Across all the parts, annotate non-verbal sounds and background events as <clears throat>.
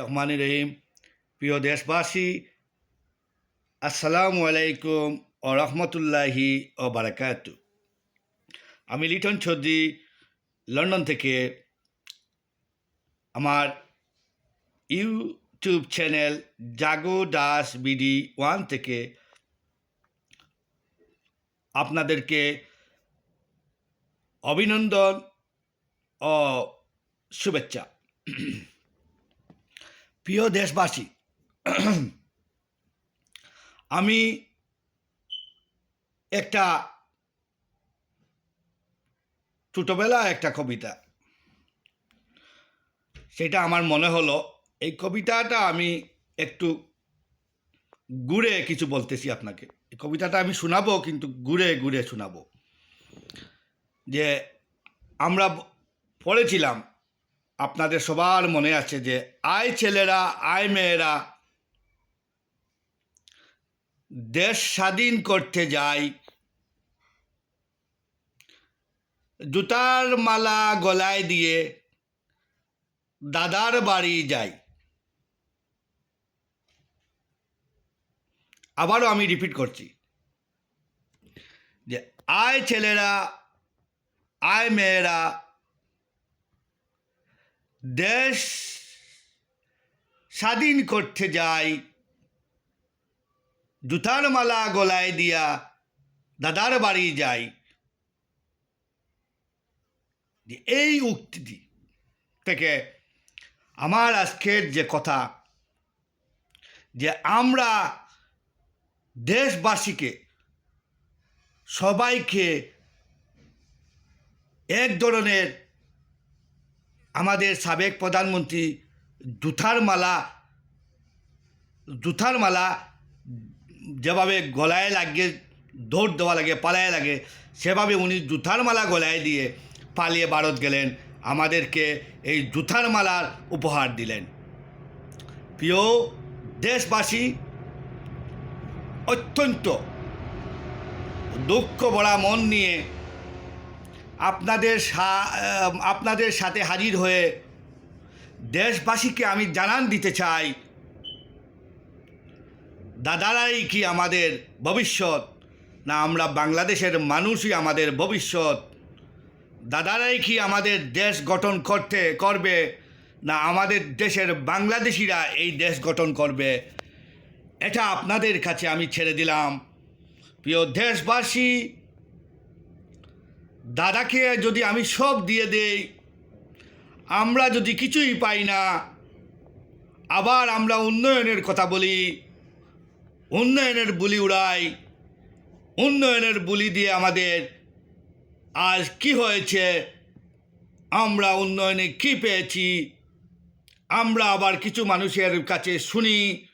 রহমান রহিম। প্রিয় দেশবাসী, আসসালামু আলাইকুম ও রহমতুল্লাহি ও বারাকাতু। আমি লিটন চৌধুরী, লন্ডন থেকে আমার YouTube channel Jago Das BD one থেকে আপনাদেরকে অভিনন্দন ও শুভেচ্ছা। প্রিয় দেশবাসী, আমি একটা ছোটোবেলা একটা কবিতা, সেটা আমার মনে হলো, এই কবিতাটা আমি একটু ঘুরে কিছু বলতেছি আপনাকে। এই কবিতাটা আমি শোনাবো, কিন্তু ঘুরে ঘুরে শোনাবো। যে আমরা পড়েছিলাম আপনাদের সবার মনে আছে যে, আয় ছেলেরা, আয় মেয়েরা, দেশ স্বাধীন করতে যাই। জুতার মালা গলায় দিয়ে দাদার বাড়ি যাই। আবারও আমি রিপিট করছি যে, আয় ছেলেরা, আয় মেয়েরা দেশ স্বাধীন করতে যাই। জুতার মালা গলায় দিয়া দাদার বাড়ি যাই। এই উক্তিটি থেকে আমার আজকের যে কথা, যে আমরা দেশবাসীকে সবাইকে এক ধরনের আমাদের সাবেক প্রধানমন্ত্রী জুথার মালা জুথার মালা যেভাবে গলায় লাগিয়ে, দৌড় দেওয়া লাগে, পালায় লাগে, সেভাবে উনি জুথার মালা গলায় দিয়ে পালিয়ে ভারত গেলেন, আমাদেরকে এই জুথার মালার উপহার দিলেন। প্রিয় দেশবাসী, অত্যন্ত দুঃখ ভরা মন নিয়ে আপনাদের আপনাদের সাথে হাজির হয়ে দেশবাসীকে আমি জানান দিতে চাই। দাদারাই কি আমাদের ভবিষ্যৎ? না, আমরা বাংলাদেশের মানুষই আমাদের ভবিষ্যৎ। দাদারাই কি আমাদের দেশ গঠন করতে, করবে? না, আমাদের দেশের বাংলাদেশিরা এই দেশ গঠন করবে? এটা আপনাদের কাছে আমি ছেড়ে দিলাম। প্রিয় দেশবাসী দাদাকে যদি আমি সব দিয়ে দেই, আমরা যদি কিছুই পাই না, আবার আমরা উন্নয়নের কথা বলি, উন্নয়নের বুলি উড়াই, উন্নয়নের বুলি দিয়ে আমাদের আজ কি হয়েছে, আমরা উন্নয়নে কি পেয়েছি, আমরা আবার কিছু মানুষের কাছে শুনি,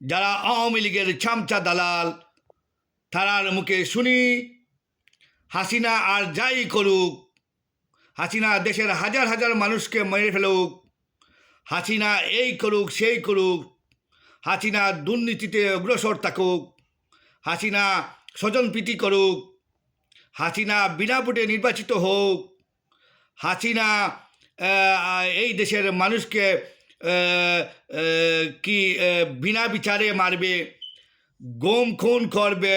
যারা আওয়ামী লীগের চামচা দালাল, তারার মুখে শুনি হাসিনা আর যাই করুক, হাসিনা দেশের হাজার হাজার মানুষকে মেরে ফেলুক, হাসিনা এই করুক, সেই করুক, হাসিনা দুর্নীতিতে অগ্রসর থাকুক, হাসিনা স্বজনপ্রীতি করুক, হাসিনা বিনা ভোটে নির্বাচিত হোক, হাসিনা এই দেশের মানুষকে কি বিনা বিচারে মারবে, গম খুন করবে,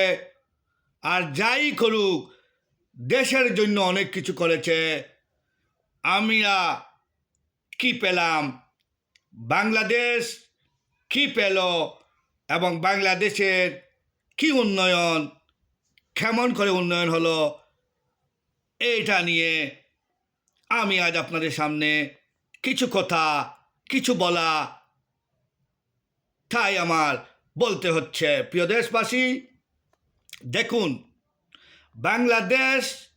আর যাই করুক দেশের জন্য অনেক কিছু করেছে। আমরা কি পেলাম? বাংলাদেশ কি পেল? এবং বাংলাদেশের কি উন্নয়ন? কেমন করে উন্নয়ন হলো? এইটা নিয়ে আমি আজ আপনাদের সামনে কিছু কথা, কিছু বলা তাই আমার বলতে হচ্ছে। প্রিয় দেশবাসী, দেখুন বাংলাদেশ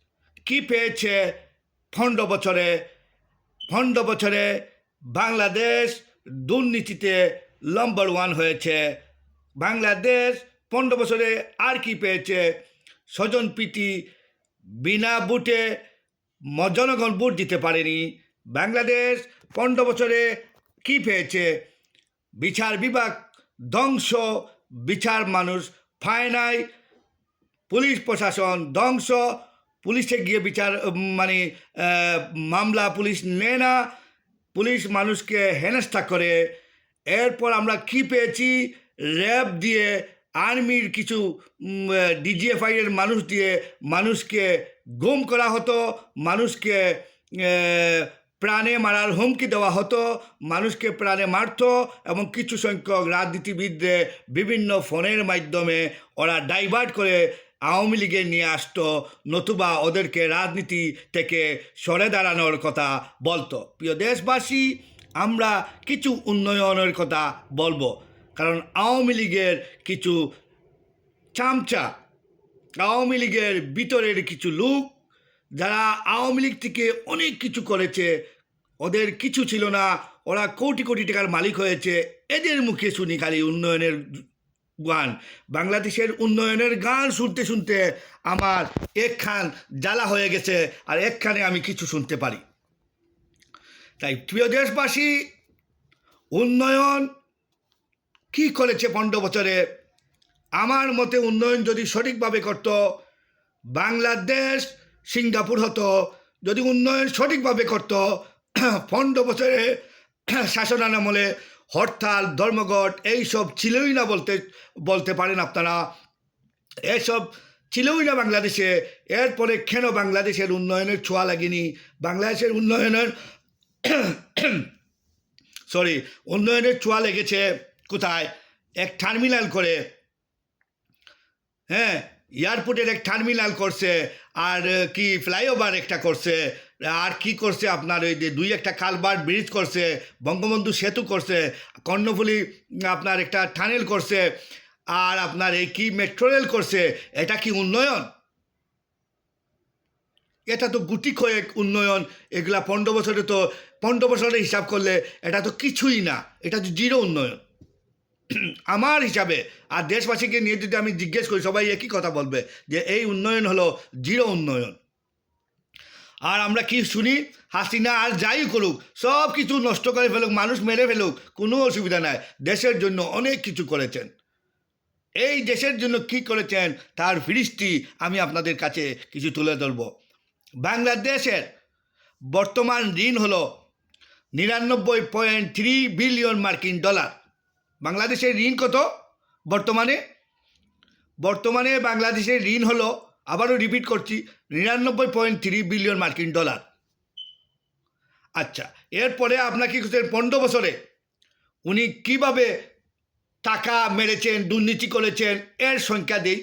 কি পেয়েছে? পনেরো বছরে পনেরো বছরে বাংলাদেশ দুর্নীতিতে নম্বর ওয়ান হয়েছে। বাংলাদেশ পনেরো বছরে আর কি পেয়েছে? স্বজন স্বজনপ্রীতি বিনা বুটে জনগণ বুট দিতে পারেনি। বাংলাদেশ পনেরো বছরে কি পেয়েছে? বিচার বিভাগ ধ্বংস, বিচার মানুষ পায় নাই। পুলিশ প্রশাসন ধ্বংস, পুলিশে গিয়ে বিচার মানে মামলা পুলিশ নেয় না, পুলিশ মানুষকে হেনস্থা করে। এরপর আমরা কি পেয়েছি? র্যাব দিয়ে, আর্মির কিছু ডিজিএফআই এর মানুষ দিয়ে মানুষকে গুম করা হতো, মানুষকে প্রাণে মারার হুমকি দেওয়া হতো, মানুষকে প্রাণে মারতো এবং কিছু সংখ্যক রাজনীতিবিদদের বিভিন্ন ফোনের মাধ্যমে ওরা ডাইভার্ট করে আওয়ামী লীগে নিয়ে আসতো নতুবা ওদেরকে রাজনীতি থেকে সরে দাঁড়ানোর কথা বলতো। প্রিয় দেশবাসী, আমরা কিছু উন্নয়নের কথা বলব। কারণ আওয়ামী লীগের কিছু চামচা, আওয়ামী লীগের ভিতরের কিছু লোক, যারা আওয়ামী লীগ থেকে অনেক কিছু করেছে, ওদের কিছু ছিল না। ওরা কোটি কোটি টাকার মালিক হয়েছে। এদের মুখে শুনি খালি উন্নয়নের গান বাংলাদেশের উন্নয়নের গান শুনতে শুনতে আমার একখান জ্বালা হয়ে গেছে, আর একখানে আমি কিছু শুনতে পারি। তাই প্রিয় দেশবাসী, উন্নয়ন কি করেছে পনেরো বছরে? আমার মতে উন্নয়ন যদি সঠিকভাবে করত, বাংলাদেশ সিঙ্গাপুর হতো। যদি উন্নয়ন সঠিকভাবে করত, <clears throat> পনেরো বছরে শাসন আমলে হরতাল, ধর্মঘট, এইসব ছিলই না বলতে বলতে পারেন আপনারা। এসব ছিলই না বাংলাদেশে। এরপরে কেন বাংলাদেশের উন্নয়নের ছোঁয়া লাগেনি? বাংলাদেশের উন্নয়নের <coughs> সরি উন্নয়নের ছোঁয়া লেগেছে কোথায়? এক টার্মিনাল করে। হ্যাঁ এয়ারপোর্টের এক টার্মিনাল করছে, আর কি ফ্লাইওভার একটা করছে। আর কি করছে আপনার ওই যে দুই একটা কালবার্ট ব্রিজ করছে, বঙ্গবন্ধু সেতু করছে, কর্ণফুলি আপনার একটা টানেল করছে, আর আপনার এই কি মেট্রো রেল করছে, এটা কি উন্নয়ন? এটা তো গুটি কয়েক উন্নয়ন, এগুলা পনেরো বছরে তো, পনেরো বছরের হিসাব করলে এটা তো কিছুই না, এটা তো জিরো উন্নয়ন। আমার হিসাবে, আর দেশবাসীকে নিয়ে যদি আমি জিজ্ঞেস করি, সবাই একই কথা বলবে যে এই উন্নয়ন হলো জিরো উন্নয়ন। আর আমরা কি শুনি? হাসিনা আর যাই করুক, সব কিছু নষ্ট করে ফেলুক, মানুষ মেরে ফেলুক, কোনো অসুবিধা নাই। দেশের জন্য অনেক কিছু করেছেন। এই দেশের জন্য কি করেছেন? তার ফিরিস্তি আমি আপনাদের কাছে কিছু তুলে ধরব। বাংলাদেশের বর্তমান ঋণ হল নিরানব্বই পয়েন্ট থ্রি বিলিয়ন মার্কিন ডলার। বাংলাদেশের ঋণ কত বর্তমানে? বর্তমানে বাংলাদেশের ঋণ হলো আবারও রিপিট করছি, নিরানব্বই পয়েন্ট থ্রি বিলিয়ন মার্কিন ডলার আচ্ছা এরপরে আপনাকে পনেরো বছরে। উনি কীভাবে টাকা মেরেছেন, দুর্নীতি করেছেন, এর সংখ্যা দিই।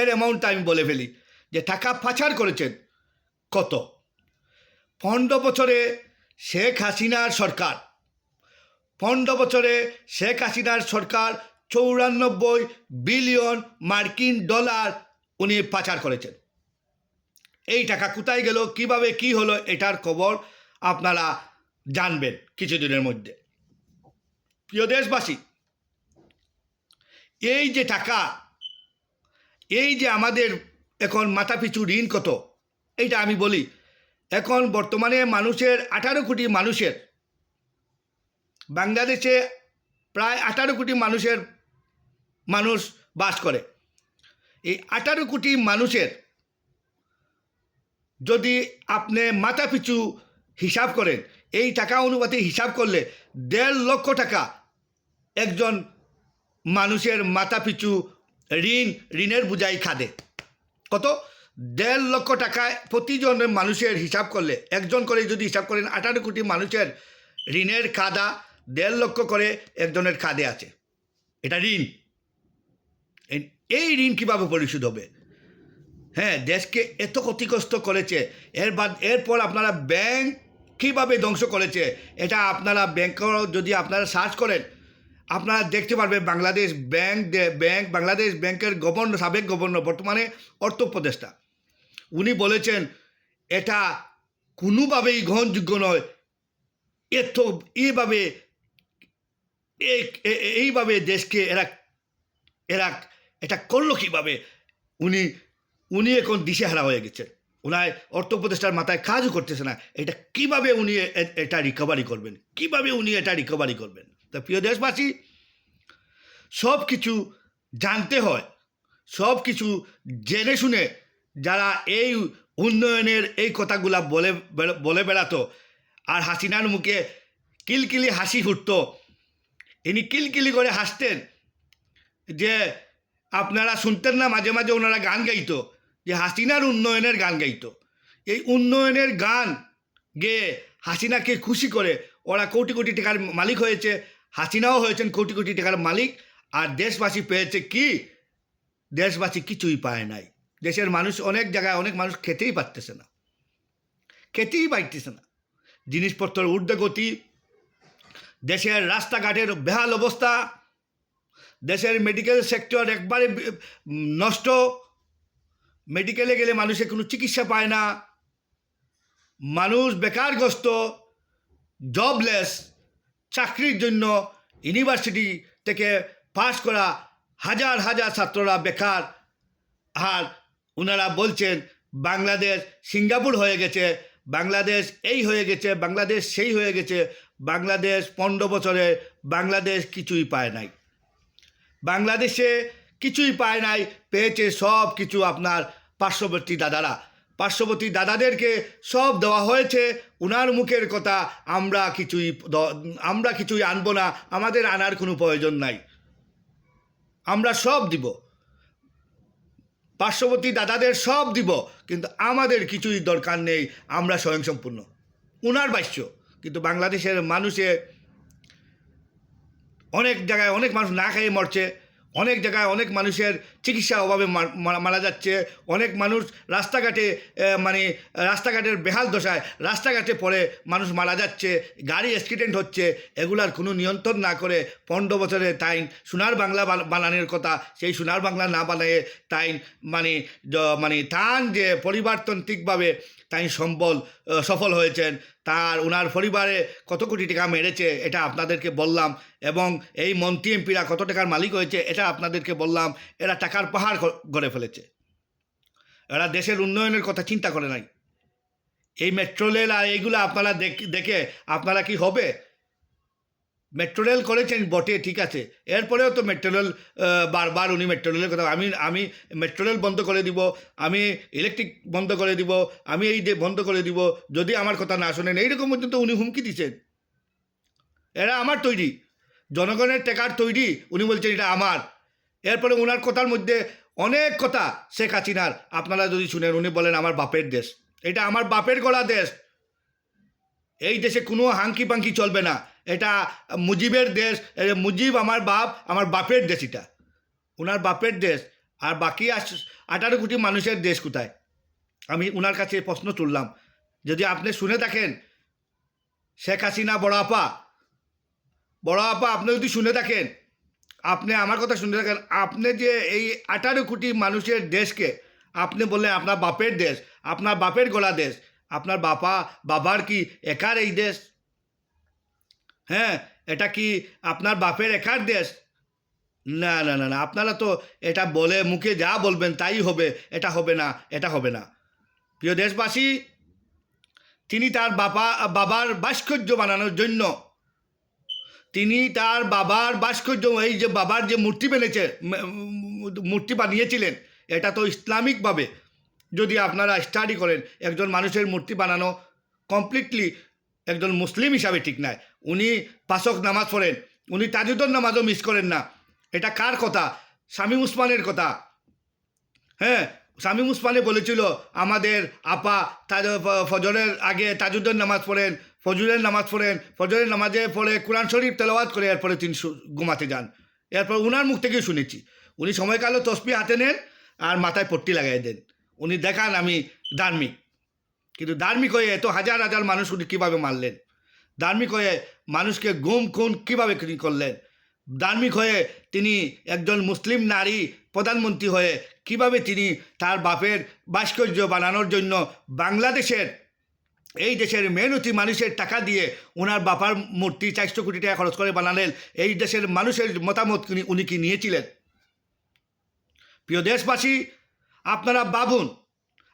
এর অ্যামাউন্টটা আমি বলে ফেলি, যে টাকা পাচার করেছেন, কত? পনেরো বছরে শেখ হাসিনার সরকার, পনেরো বছরে শেখ হাসিনার সরকার চৌরানব্বই বিলিয়ন মার্কিন ডলার উনি পাচার করেছেন। এই টাকা কোথায় গেল? কীভাবে কি হলো? এটার খবর আপনারা জানবেন কিছুদিনের মধ্যে। প্রিয় দেশবাসী, এই যে টাকা, এই যে আমাদের এখন মাথাপিছু ঋণ কত, এইটা আমি বলি, এখন বর্তমানে মানুষের আঠারো কোটি মানুষের, বাংলাদেশে প্রায় আঠারো কোটি মানুষের মানুষ বাস করে। এই আঠারো কোটি মানুষের যদি আপনি মাথা পিছু হিসাব করেন, এই টাকা অনুপাতে হিসাব করলে দেড় লক্ষ টাকা একজন মানুষের মাথা পিছু ঋণ, ঋণের বুঝাই খাদে। কত? দেড় লক্ষ টাকায় প্রতিজন মানুষের হিসাব করলে, একজন করে যদি হিসাব করেন, আঠারো কোটি মানুষের ঋণের খাদা দেড় লক্ষ করে একজনের খাদে আছে। এটা ঋণ। এই- ঋণ কীভাবে পরিশোধ হবে? হ্যাঁ দেশকে এত ক্ষতিগ্রস্ত করেছে। এর বাদ, এরপর আপনারা ব্যাংক কীভাবে ধ্বংস করেছে? এটা আপনারা ব্যাংক যদি আপনারা সার্চ করেন, আপনারা দেখতে পারবেন বাংলাদেশ ব্যাংক ব্যাংক, বাংলাদেশ ব্যাংকের গভর্নর সাবেক গভর্নর বর্তমানে অর্থ উপদেষ্টা। উনি বলেছেন, এটা কোনোভাবেই গ্রহণযোগ্য নয়। এত এইভাবে এইভাবে দেশকে এরা এরা এটা করল কীভাবে? উনি উনি এখন দিশেহারা হয়ে গেছেন। ওনার অর্থ উপদেষ্টার মাথায় কাজও করতেছে না। এটা কীভাবে উনি এটা রিকভারি করবেন? কীভাবে উনি এটা রিকভারি করবেন? তা প্রিয় দেশবাসী, সব কিছু জানতে হয়, সব কিছু জেনে শুনে যারা এই উন্নয়নের এই কথাগুলা বলে বলে বেড়াতো আর হাসিনার মুখে কিলকিলি হাসি ফুটতো, ইনি কিলকিলি করে হাসতেন যে আপনারা শুনতেন না, মাঝে মাঝে ওনারা গান গাইতো, যে হাসিনার উন্নয়নের গান গাইতো। এই উন্নয়নের গান গেয়ে হাসিনাকে খুশি করে ওরা কোটি কোটি টাকার মালিক হয়েছে, হাসিনাও হয়েছেন কোটি কোটি টাকার মালিক, আর দেশবাসী পেয়েছে কি? দেশবাসী কিছুই পায় নাই। দেশের মানুষ অনেক জায়গায় অনেক মানুষ খেতেই পারতেছে না। খেতেই পাইতেছে না। জিনিসপত্রের ঊর্ধ্বগতি, দেশের রাস্তাঘাটের বেহাল অবস্থা দেশের মেডিকেল সেক্টর একবারে নষ্ট। মেডিকেলে গেলে মানুষে কোনো চিকিৎসা পায় না। মানুষ বেকারগ্রস্ত জবলেস চাকরির জন্য ইউনিভার্সিটি থেকে পাশ করা হাজার হাজার ছাত্ররা বেকার। আর ওনারা বলছেন, বাংলাদেশ সিঙ্গাপুর হয়ে গেছে, বাংলাদেশ এই হয়ে গেছে, বাংলাদেশ সেই হয়ে গেছে, বাংলাদেশ পনেরো বছরে বাংলাদেশ কিছুই পায় নাই। বাংলাদেশে কিছুই পায় নাই, পেয়েছে সব কিছু আপনার পার্শ্ববর্তী দাদারা। পার্শ্ববর্তী দাদাদেরকে সব দেওয়া হয়েছে, উনার মুখের কথা আমরা কিছুই আমরা কিছুই আনব না, আমাদের আনার কোনো প্রয়োজন নাই। আমরা সব দিব। পার্শ্ববর্তী দাদাদের সব দিব, কিন্তু আমাদের কিছুই দরকার নেই, আমরা স্বয়ংসম্পূর্ণ। উনার বাস্য, কিন্তু বাংলাদেশের মানুষের অনেক জায়গায় অনেক মানুষ না খেয়ে মরছে অনেক জায়গায় অনেক মানুষের চিকিৎসা অভাবে মারা- যাচ্ছে। অনেক মানুষ রাস্তাঘাটে মানে রাস্তাঘাটের বেহাল দশায় রাস্তাঘাটে পড়ে মানুষ মারা যাচ্ছে, গাড়ি অ্যাক্সিডেন্ট হচ্ছে, এগুলার কোনো নিয়ন্ত্রণ না করে পনেরো বছরে তাই সোনার বাংলা বানানোর কথা, সেই সোনার বাংলা না বানিয়ে তাই মানে মানে তান যে পরিবারতান্ত্রিকভাবে তাই সম্বল সফল হয়েছেন, তার ওনার পরিবারে কত কোটি টাকা মেরেছে, এটা আপনাদেরকে বললাম, এবং এই মন্ত্রী এমপিরা কত টাকার মালিক হয়েছে, এটা আপনাদেরকে বললাম, এরা টাকার পাহাড় গড়ে ফেলেছে। এরা দেশের উন্নয়নের কথা চিন্তা করে নাই। এই মেট্রো রেল আর এইগুলো আপনারা দেখ- আপনারা কি হবে? মেট্রো রেল করেছেন বটে, ঠিক আছে। এরপরেও তো মেট্রো রেল বারবার উনি মেট্রো রেলের কথা, আমি আমি মেট্রো রেল বন্ধ করে দিব, আমি ইলেকট্রিক বন্ধ করে দিব, আমি এই বন্ধ করে দিব, যদি আমার কথা না শোনেন, এইরকম পর্যন্ত উনি হুমকি দিচ্ছেন। এরা আমার তৈরি। জনগণের টেকার তৈরি, উনি বলছেন এটা আমার। এরপরে ওনার কথার মধ্যে অনেক কথা শেখ হাসিনার। আপনারা যদি শুনেন, উনি বলেন, আমার বাপের দেশ। এটা আমার বাপের গলা দেশ। এই দেশে কোনো হাঙ্কি পাঙ্কি চলবে না। এটা মুজিবের দেশ মুজিব আমার বাপ, আমার বাপের দেশ এটা। ওনার বাপের দেশ। আর বাকি আঠারো কোটি মানুষের দেশ কোথায়? আমি ওনার কাছে প্রশ্ন তুললাম। যদি আপনি শুনে থাকেন, শেখ হাসিনা বড় আপা বড় আপা, আপনি যদি শুনে থাকেন আপনি আমার কথা শুনে থাকেন আপনি যে এই আঠারো কোটি মানুষের দেশকে, আপনি বললেন আপনার বাপের দেশ, আপনার বাপের গোলা দেশ, আপনার বাপা, বাবার কি একার এই দেশ? হ্যাঁ এটা কি আপনার বাপের একার দেশ? না না না না, আপনারা তো এটা বলে মুখে যা বলবেন তাই হবে, এটা হবে না, এটা হবে না। প্রিয় দেশবাসী, তিনি তার বাবা বাবার ভাস্কর্য বানানোর জন্য তিনি তার বাবার ভাস্কর্য, এই যে বাবার যে মূর্তি বেনেছে মূর্তি বানিয়েছিলেন, এটা তো ইসলামিকভাবে। যদি আপনারা স্টাডি করেন, একজন মানুষের মূর্তি বানানো কমপ্লিটলি একজন মুসলিম হিসাবে ঠিক নয় উনি পাশক নামাজ পড়েন, উনি তাজুদর নামাজও মিস করেন না। এটা কার কথা? শামীম উসমানের কথা। হ্যাঁ শামীম উসমানে বলেছিল, আমাদের আপা তাজ ফজরের আগে তাজুদ্দের নামাজ পড়েন ফজরের নামাজ পড়েন, ফজরের নামাজে পড়ে কোরআন শরীফ তেলাওয়াত করে এরপরে তিনি ঘুমাতে যান। এরপর উনার মুখ থেকেই শুনেছি। উনি সময়কালে তসবি হাতে নেন আর মাথায় পট্টি লাগাই দেন। উনি দেখান আমি ধার্মিক। কিন্তু ধার্মিক হয়ে এত হাজার হাজার মানুষ উনি কীভাবে মারলেন? ধার্মিক হয়ে মানুষকে গুম খুন কীভাবে তিনি করলেন? ধার্মিক হয়ে তিনি একজন মুসলিম নারী, প্রধানমন্ত্রী হয়ে কীভাবে তিনি তার বাপের ভাস্কর্য বানানোর জন্য বাংলাদেশের এই দেশের মেহনতি মানুষের টাকা দিয়ে ওনার বাবার মূর্তি চারশো কোটি টাকা খরচ করে বানালেন এই দেশের মানুষের মতামত উনি কি নিয়েছিলেন? প্রিয় দেশবাসী, আপনারা ভাবুন,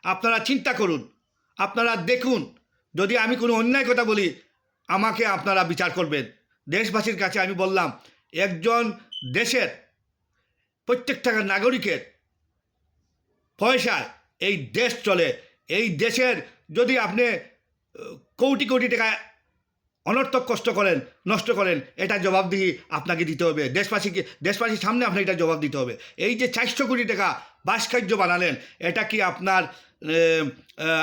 আপনারা চিন্তা করুন, আপনারা দেখুন, যদি আমি কোনো অন্যায় কথা বলি, আমাকে আপনারা বিচার করবেন। দেশবাসীর কাছে আমি বললাম, একজন দেশের প্রত্যেকটা নাগরিকের পয়সায় এই দেশ চলে। এই দেশের যদি আপনি কোটি কোটি টাকা অনর্থক কষ্ট করেন, নষ্ট করেন, এটা জবাবদিহি আপনাকে দিতে হবে। দেশবাসীকে, দেশবাসীর সামনে আপনাকে এটা জবাব দিতে হবে। এই যে চারশো কোটি টাকা ভাস্কর্য বানালেন, এটা কি আপনার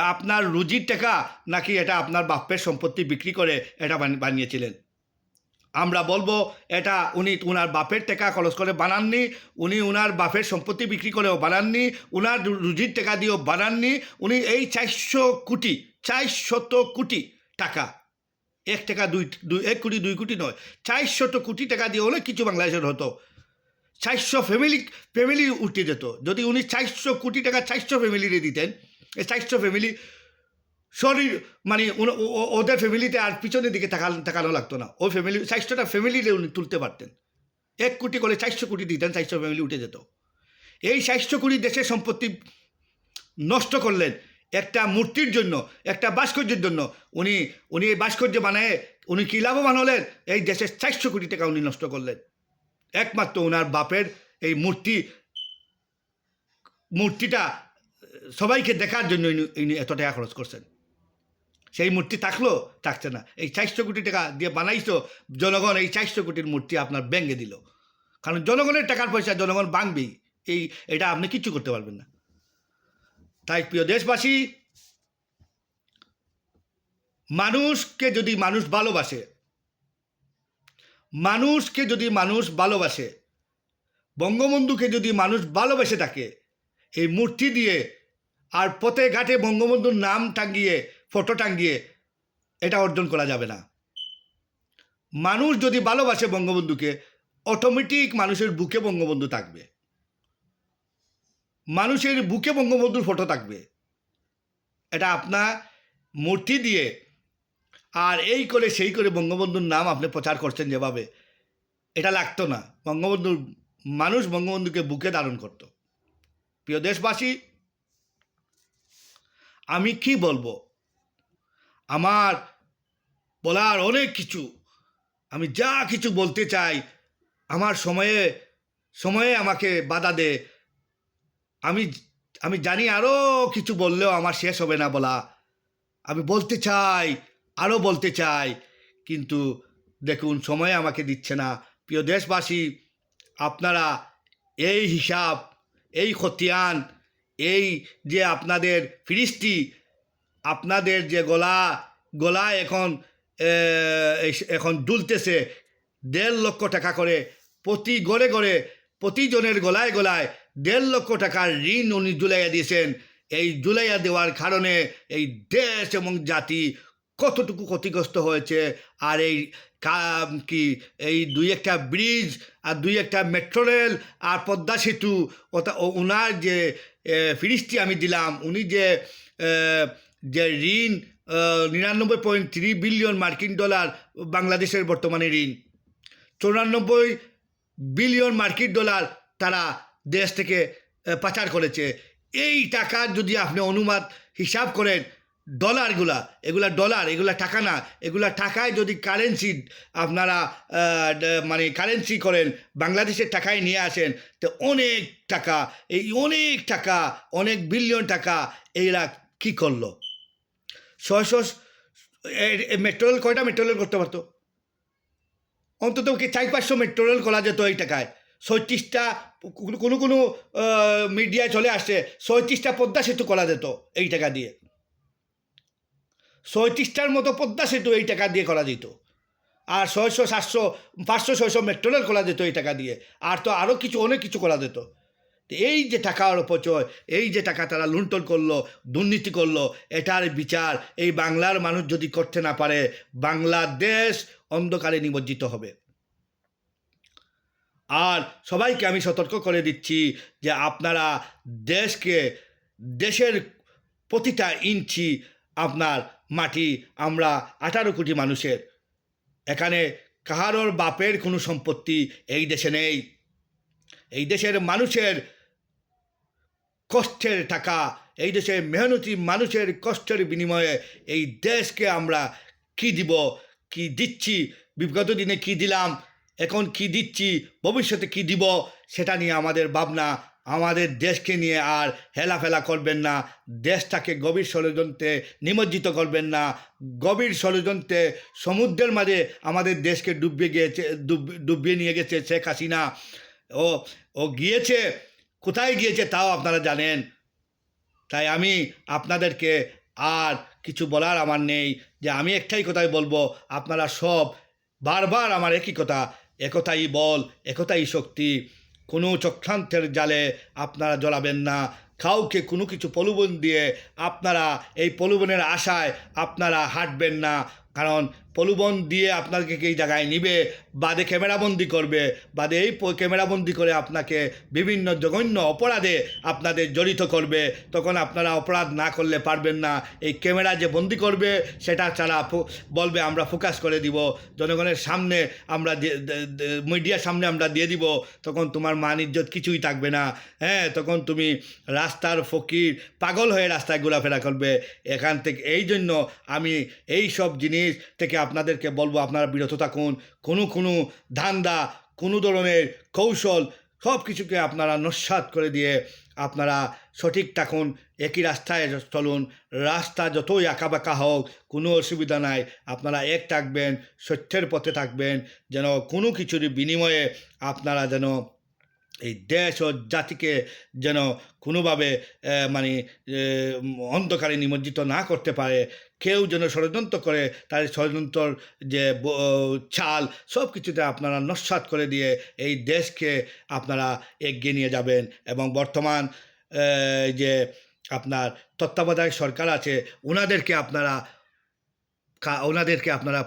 আপনার রুজির টাকা নাকি এটা আপনার বাপের সম্পত্তি বিক্রি করে এটা বানি- বানিয়েছিলেন? আমরা বলব, এটা উনি, উনার বাপের টাকা খরচ করে বানাননি, উনি উনার বাপের সম্পত্তি বিক্রি করেও বানাননি, উনার রুজির টাকা দিয়েও বানাননি, উনি এই চারশো কোটি চারশত কোটি টাকা। এক টাকা দুই দুই, এক কোটি দুই কোটি নয়। চারশত কোটি টাকা দিয়ে অনেক কিছু বাংলাদেশের হতো। চারশো ফ্যামিলি ফ্যামিলি উঠে যেত। যদি উনি চারশো কোটি টাকা চারশো ফ্যামিলিরে দিতেন, এই চারশো ফ্যামিলি শরীর মানে ওদের ফ্যামিলিতে আর পিছনের দিকে তাকানো তাকানো লাগতো না। ওই ফ্যামিলি চারশোটা ফ্যামিলিরে উনি তুলতে পারতেন। এক কোটি করে চারশো কোটি দিতেন, চারশো ফ্যামিলি উঠে যেত। এই চারশো কোটি দেশের সম্পত্তি নষ্ট করলেন। একটা মূর্তির জন্য, একটা ভাস্কর্যের জন্য। উনি উনি এই ভাস্কর্য বানায়, উনি কী লাভবান হলেন? এই দেশের চারশো কোটি টাকা উনি নষ্ট করলেন। একমাত্র ওনার বাপের এই মূর্তি, মূর্তিটা সবাইকে দেখার জন্য ইনি- এত টাকা খরচ করছেন। সেই মূর্তি থাকল, থাকছে না। এই চারশো কোটি টাকা দিয়ে বানাইছো, জনগণ এই চারশো কোটির মূর্তি আপনার ব্যাঙ্গে দিল। কারণ জনগণের টাকার পয়সা জনগণ বাংবেই এই, এটা আপনি কিচ্ছু করতে পারবেন না। তাই প্রিয় দেশবাসী, মানুষকে যদি মানুষ ভালোবাসে, মানুষকে যদি মানুষ ভালোবাসে, বঙ্গবন্ধুকে যদি মানুষ ভালোবেসে থাকে, এই মূর্তি দিয়ে আর পথে ঘাটে বঙ্গবন্ধুর নাম টাঙ্গিয়ে ফটো টাঙ্গিয়ে এটা অর্জন করা যাবে না। মানুষ যদি ভালোবাসে বঙ্গবন্ধুকে অটোমেটিক মানুষের বুকে বঙ্গবন্ধু থাকবে। মানুষের বুকে বঙ্গবন্ধুর ফটো থাকবে। এটা আপনার মূর্তি দিয়ে আর এই করে সেই করে বঙ্গবন্ধুর নাম আপনি প্রচার করছেন যেভাবে, এটা লাগতো না। বঙ্গবন্ধুর, মানুষ বঙ্গবন্ধুকে বুকে ধারণ করত। প্রিয় দেশবাসী, আমি কি বলব? আমার বলার অনেক কিছু, আমি যা কিছু বলতে চাই, আমার সময়ে সময়ে আমাকে বাধা দে আমি আমি জানি আরও কিছু বললেও আমার শেষ হবে না বলা। আমি বলতে চাই আরও বলতে চাই, কিন্তু দেখুন, সময় আমাকে দিচ্ছে না। প্রিয় দেশবাসী, আপনারা এই হিসাব, এই খতিয়ান, এই যে আপনাদের ফিরিস্তি, আপনাদের যে গলা গলা এখন এখন দুলতেছে, দেড় লক্ষ টাকা করে প্রতি গড়ে গড়ে, প্রতিজনের গলায় গলায় দেড় লক্ষ টাকার ঋণ উনি জুলাইয়া দিয়েছেন। এই জুলাইয়া দেওয়ার কারণে এই দেশ এবং জাতি কতটুকু ক্ষতিগ্রস্ত হয়েছে আর এই কি এই দুই একটা ব্রিজ আর দুই একটা মেট্রো রেল আর পদ্মা সেতু ও- ওনার যে ফিরিস্তি আমি দিলাম, উনি যে যে ঋণ নিরানব্বই পয়েন্ট থ্রি বিলিয়ন মার্কিন ডলার বাংলাদেশের বর্তমানে ঋণ। চৌরানব্বই বিলিয়ন মার্কিন ডলার তারা দেশ থেকে পাচার করেছে। এই টাকার যদি আপনি অনুমাত হিসাব করেন, ডলারগুলা, এগুলা ডলার, এগুলা টাকা না, এগুলা টাকায় যদি কারেন্সি আপনারা মানে কারেন্সি করেন, বাংলাদেশের টাকায় নিয়ে আসেন, তো অনেক টাকা, এই অনেক টাকা, অনেক বিলিয়ন টাকা এরা কী করল? ছয়শো মেট্রো রেল কয়টা মেট্রো রেল করতে পারতো? অন্তত কি চার পাঁচশো মেট্রো রেল করা যেত এই টাকায়। ছয়ত্রিশটা কোনো কোনো মিডিয়ায় চলে আসছে ছয়ত্রিশটা পদ্মা সেতু করা যেত এই টাকা দিয়ে। ছয়ত্রিশটার মতো পদ্মা সেতু এই টাকা দিয়ে করা যেত। আর ছয়শো, সাতশো, পাঁচশো, ছয়শো মেট্রো রেল করা যেত এই টাকা দিয়ে। আর তো আরও কিছু, অনেক কিছু করা যেত। এই যে টাকার অপচয়, এই যে টাকা তারা লুণ্ঠন করল, দুর্নীতি করল, এটার বিচার এই বাংলার মানুষ যদি করতে না পারে, বাংলাদেশ অন্ধকারে নিমজ্জিত হবে। আর সবাইকে আমি সতর্ক করে দিচ্ছি যে আপনারা দেশকে, দেশের প্রতিটা ইঞ্চি আপনার মাটি আমরা আঠারো কোটি মানুষের। এখানে কাহারোর বাপের কোনো সম্পত্তি এই দেশে নেই। এই দেশের মানুষের কষ্টের টাকা, এই দেশের মেহনতি মানুষের কষ্টের বিনিময়ে এই দেশকে আমরা কি দিব, কি দিচ্ছি, বিগত দিনে কি দিলাম এখন কি দিচ্ছি? ভবিষ্যতে কি দিব? সেটা নিয়ে আমাদের ভাবনা। আমাদের দেশকে নিয়ে আর হেলাফেলা করবেন না। দেশটাকে গভীর ষড়যন্ত্রে নিমজ্জিত করবেন না। গভীর ষড়যন্ত্রে সমুদ্রের মাঝে আমাদের দেশকে ডুবিয়ে গিয়েছে, ডুব- ডুবিয়ে নিয়ে গেছে শেখ হাসিনা। ও ও গিয়েছে? কোথায় গিয়েছে তাও আপনারা জানেন। তাই আমি আপনাদেরকে আর কিছু বলার আমার নেই। যে আমি একটাই কথাই বলব, আপনারা সব বারবার আমার একই কথা একতাই বল, একতাই শক্তি। কোনো চক্রান্তের জালে আপনারা জ্বলাবেন না। কাউকে কোনো কিছু প্রলোভন দিয়ে আপনারা এই প্রলোভনের আশায় আপনারা হাঁটবেন না। কারণ প্রলোভন দিয়ে আপনাকে এই জায়গায় নিবে, বাদে ক্যামেরাবন্দি করবে, বাদে এই ক্যামেরাবন্দি করে আপনাকে বিভিন্ন জঘন্য অপরাধে আপনাদের জড়িত করবে। তখন আপনারা অপরাধ না করলে পারবেন না। এই ক্যামেরা যে বন্দি করবে, সেটা ছাড়া বলবে, আমরা ফোকাস করে দিব। জনগণের সামনে আমরা মিডিয়ার সামনে আমরা দিয়ে দিব। তখন তোমার মান ইজ্জত কিছুই থাকবে না। হ্যাঁ তখন তুমি রাস্তার ফকির পাগল হয়ে রাস্তায় ঘোরাফেরা করবে। এখান থেকে এই জন্য আমি এই সব জিনিস থেকে আপনাদেরকে বলব, আপনারা বিরত থাকুন। কোনো কোনো ধান্দা, কোনো ধরনের কৌশল সব কিছুকে আপনারা নস্বাত করে দিয়ে আপনারা সঠিক থাকুন, একই রাস্তায় চলুন। রাস্তা যতই আঁকাবাঁকা হোক, কোনো অসুবিধা নাই। আপনারা এক থাকবেন, সত্যের পথে থাকবেন। যেন কোনো কিছুর বিনিময়ে আপনারা যেন এই দেশ ও জাতিকে যেন কোনোভাবে মানে অন্ধকারে নিমজ্জিত না করতে পারে, কেউ যেন ষড়যন্ত্র করে তার ষড়যন্ত্র যে চাল সব কিছুতে আপনারা নস্বাত করে দিয়ে এই দেশকে আপনারা এগিয়ে নিয়ে যাবেন এবং বর্তমান যে আপনার তত্ত্বাবধায়ক সরকার আছে, ওনাদেরকে আপনারা ওনাদেরকে আপনারা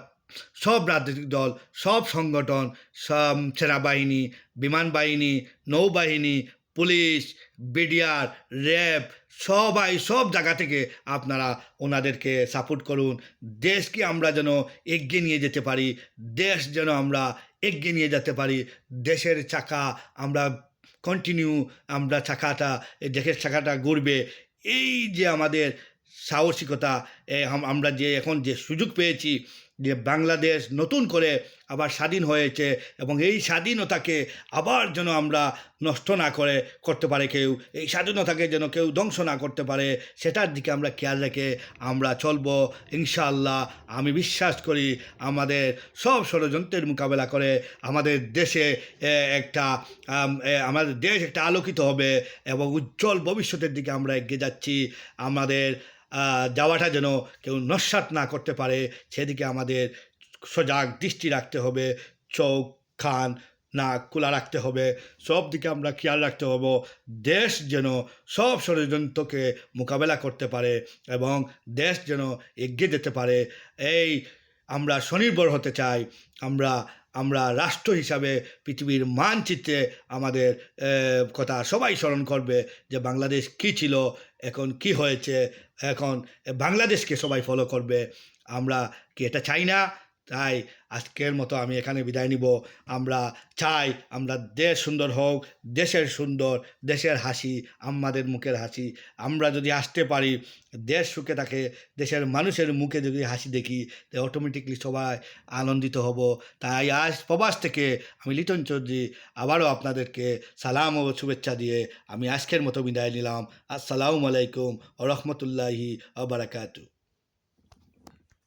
সব রাজনৈতিক দল, সব সংগঠন, সব সেনাবাহিনী, বিমান বাহিনী, নৌবাহিনী, পুলিশ, বিডিআর, র্যাব, সবাই সব জায়গা থেকে আপনারা ওনাদেরকে সাপোর্ট করুন। দেশকে আমরা যেন এগিয়ে নিয়ে যেতে পারি, দেশ যেন আমরা এগিয়ে নিয়ে যেতে পারি, দেশের চাকা আমরা কন্টিনিউ আমরা চাকাটা, দেশের চাকাটা ঘুরবে এই যে আমাদের সাহসিকতা, এ আমরা যে এখন যে সুযোগ পেয়েছি যে বাংলাদেশ নতুন করে আবার স্বাধীন হয়েছে এবং এই স্বাধীনতাকে আবার যেন আমরা নষ্ট না করে, করতে পারে কেউ, এই স্বাধীনতাকে যেন কেউ ধ্বংস না করতে পারে, সেটার দিকে আমরা খেয়াল রেখে আমরা চলবো। ইনশাআল্লাহ, আমি বিশ্বাস করি আমাদের সব ষড়যন্ত্রের মোকাবেলা করে আমাদের দেশে একটা আমাদের দেশ একটা আলোকিত হবে এবং উজ্জ্বল ভবিষ্যতের দিকে আমরা এগিয়ে যাচ্ছি। আমাদের যাওয়াটা যেন কেউ নস্বাত না করতে পারে, সেদিকে আমাদের সজাগ দৃষ্টি রাখতে হবে, চোখ খান না খোলা রাখতে হবে, সব দিকে আমরা খেয়াল রাখতে হব, দেশ যেন সব ষড়যন্ত্রকে মোকাবেলা করতে পারে এবং দেশ যেন এগিয়ে যেতে পারে। এই আমরা স্বনির্ভর হতে চাই, আমরা আমরা রাষ্ট্র হিসাবে পৃথিবীর মানচিত্রে আমাদের কথা সবাই স্মরণ করবে যে বাংলাদেশ কি ছিল, এখন কি হয়েছে, এখন বাংলাদেশকে সবাই ফলো করবে। আমরা কি এটা চাই না? তাই আজকের মতো আমি এখানে বিদায় নিব। আমরা চাই আমরা দেশ সুন্দর হোক, দেশের সুন্দর, দেশের হাসি, আমাদের মুখের হাসি। আমরা যদি আসতে পারি, দেশ সুখে থাকে, দেশের মানুষের মুখে যদি হাসি দেখি, তো অটোমেটিকলি সবাই আনন্দিত হব। তাই আজ প্রবাস থেকে আমি লিটন চৌধুরী আবারও আপনাদেরকে সালাম ও শুভেচ্ছা দিয়ে আমি আজকের মতো বিদায় নিলাম। আসসালামু আলাইকুম ও রহমতুল্লাহি আবরাকাতু